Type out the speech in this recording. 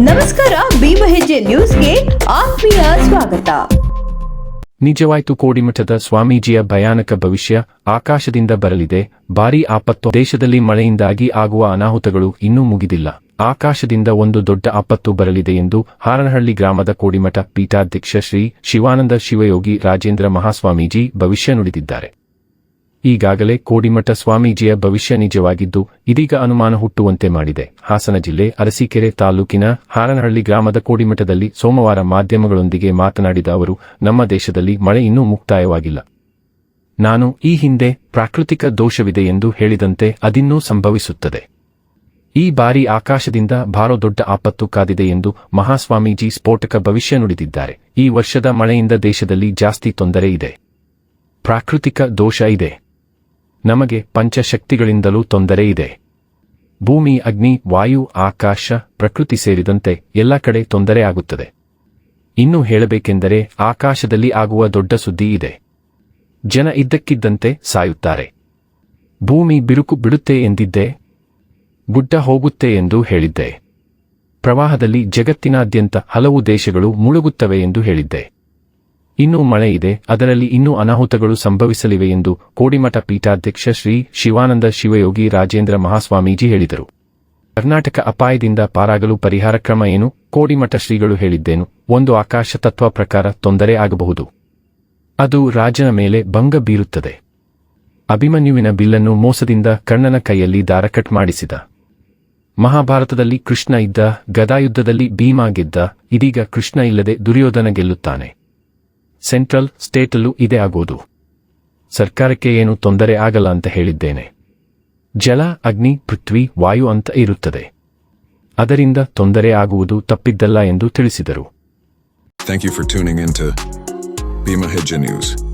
ನಮಸ್ಕಾರ ಭೀಮಹೆಜ್ಜೆ ನ್ಯೂಸ್ಗೆ ಆತ್ಮೀಯ ಸ್ವಾಗತ. ನಿಜವಾಯ್ತು ಕೋಡಿಮಠದ ಸ್ವಾಮೀಜಿಯ ಭಯಾನಕ ಭವಿಷ್ಯ ಆಕಾಶದಿಂದ ಬರಲಿದೆ. ಭಾರೀ ಆಪತ್ತು. ದೇಶದಲ್ಲಿ ಮಳೆಯಿಂದಾಗಿ ಆಗುವ ಅನಾಹುತಗಳು ಇನ್ನೂ ಮುಗಿದಿಲ್ಲ. ಆಕಾಶದಿಂದ ಒಂದು ದೊಡ್ಡ ಆಪತ್ತು ಬರಲಿದೆ ಎಂದು ಹಾರನಹಳ್ಳಿ ಗ್ರಾಮದ ಕೋಡಿಮಠ ಪೀಠಾಧ್ಯಕ್ಷ ಶ್ರೀ ಶಿವಾನಂದ ಶಿವಯೋಗಿ ರಾಜೇಂದ್ರ ಮಹಾಸ್ವಾಮೀಜಿ ಭವಿಷ್ಯ ನುಡಿದಿದ್ದಾರೆ. ಈಗಾಗಲೇ ಕೋಡಿಮಠ ಸ್ವಾಮೀಜಿಯ ಭವಿಷ್ಯ ನಿಜವಾಗಿದ್ದು, ಇದೀಗ ಅನುಮಾನ ಹುಟ್ಟುವಂತೆ ಮಾಡಿದೆ. ಹಾಸನ ಜಿಲ್ಲೆ ಅರಸೀಕೆರೆ ತಾಲೂಕಿನ ಹಾರನಹಳ್ಳಿ ಗ್ರಾಮದ ಕೋಡಿಮಠದಲ್ಲಿ ಸೋಮವಾರ ಮಾಧ್ಯಮಗಳೊಂದಿಗೆ ಮಾತನಾಡಿದ ಅವರು, ನಮ್ಮ ದೇಶದಲ್ಲಿ ಮಳೆ ಇನ್ನೂ ಮುಕ್ತಾಯವಾಗಿಲ್ಲ. ನಾನು ಈ ಹಿಂದೆ ಪ್ರಾಕೃತಿಕ ದೋಷವಿದೆ ಎಂದು ಹೇಳಿದಂತೆ ಅದಿನ್ನೂ ಸಂಭವಿಸುತ್ತದೆ. ಈ ಬಾರಿ ಆಕಾಶದಿಂದ ಭಾರೋ ದೊಡ್ಡ ಆಪತ್ತು ಕಾದಿದೆ ಎಂದು ಮಹಾಸ್ವಾಮೀಜಿ ಸ್ಫೋಟಕ ಭವಿಷ್ಯ ನುಡಿದಿದ್ದಾರೆ. ಈ ವರ್ಷದ ಮಳೆಯಿಂದ ದೇಶದಲ್ಲಿ ಜಾಸ್ತಿ ತೊಂದರೆ ಇದೆ. ಪ್ರಾಕೃತಿಕ ದೋಷ ಇದೆ. ನಮಗೆ ಪಂಚಶಕ್ತಿಗಳಿಂದಲೂ ತೊಂದರೆ ಇದೆ. ಭೂಮಿ, ಅಗ್ನಿ, ವಾಯು, ಆಕಾಶ, ಪ್ರಕೃತಿ ಸೇರಿದಂತೆ ಎಲ್ಲ ಕಡೆ ತೊಂದರೆ ಆಗುತ್ತದೆ. ಇನ್ನೂ ಹೇಳಬೇಕೆಂದರೆ ಆಕಾಶದಲ್ಲಿ ಆಗುವ ದೊಡ್ಡ ಸುದ್ದಿ ಇದೆ. ಜನ ಇದ್ದಕ್ಕಿದ್ದಂತೆ ಸಾಯುತ್ತಾರೆ. ಭೂಮಿ ಬಿರುಕು ಬಿಡುತ್ತೆ ಎಂದಿದ್ದೆ, ಗುಡ್ಡ ಹೋಗುತ್ತೆ ಎಂದು ಹೇಳಿದ್ದೆ. ಪ್ರವಾಹದಲ್ಲಿ ಜಗತ್ತಿನಾದ್ಯಂತ ಹಲವು ದೇಶಗಳು ಮುಳುಗುತ್ತವೆ ಎಂದು ಹೇಳಿದ್ದೆ. ಇನ್ನೂ ಮಳೆ ಇದೆ, ಅದರಲ್ಲಿ ಇನ್ನೂ ಅನಾಹುತಗಳು ಸಂಭವಿಸಲಿವೆ ಎಂದು ಕೋಡಿಮಠ ಪೀಠಾಧ್ಯಕ್ಷ ಶ್ರೀ ಶಿವಾನಂದ ಶಿವಯೋಗಿ ರಾಜೇಂದ್ರ ಮಹಾಸ್ವಾಮೀಜಿ ಹೇಳಿದರು. ಕರ್ನಾಟಕ ಅಪಾಯದಿಂದ ಪಾರಾಗಲು ಪರಿಹಾರ ಕ್ರಮ ಏನು? ಕೋಡಿಮಠ ಶ್ರೀಗಳು ಹೇಳಿದ್ದೇನು? ಒಂದು ಆಕಾಶ ತತ್ವ ಪ್ರಕಾರ ತೊಂದರೆ ಆಗಬಹುದು. ಅದು ರಾಜನ ಮೇಲೆ ಭಂಗ ಬೀರುತ್ತದೆ. ಅಭಿಮನ್ಯುವಿನ ಬಿಲ್ಲನ್ನು ಮೋಸದಿಂದ ಕರ್ಣನ ಕೈಯಲ್ಲಿ ದಾರಕಟ್ ಮಾಡಿಸಿದ. ಮಹಾಭಾರತದಲ್ಲಿ ಕೃಷ್ಣ ಇದ್ದ ಗದಾಯುದ್ಧದಲ್ಲಿ ಭೀಮಾ ಗೆದ್ದ, ಇದೀಗ ಕೃಷ್ಣ ಇಲ್ಲದೆ ದುರ್ಯೋಧನ ಗೆಲ್ಲುತ್ತಾನೆ. ಸೆಂಟ್ರಲ್ ಸ್ಟೇಟಲ್ಲೂ ಇದೇ ಆಗೋದು. ಸರ್ಕಾರಕ್ಕೆ ಏನು ತೊಂದರೆ ಆಗಲ್ಲ ಅಂತ ಹೇಳಿದ್ದೇನೆ. ಜಲ, ಅಗ್ನಿ, ಪೃಥ್ವಿ, ವಾಯು ಅಂತ ಇರುತ್ತದೆ. ಅದರಿಂದ ತೊಂದರೆ ಆಗುವುದು ತಪ್ಪಿದ್ದಲ್ಲ ಎಂದು ತಿಳಿಸಿದರು. Thank you for tuning in to Bima.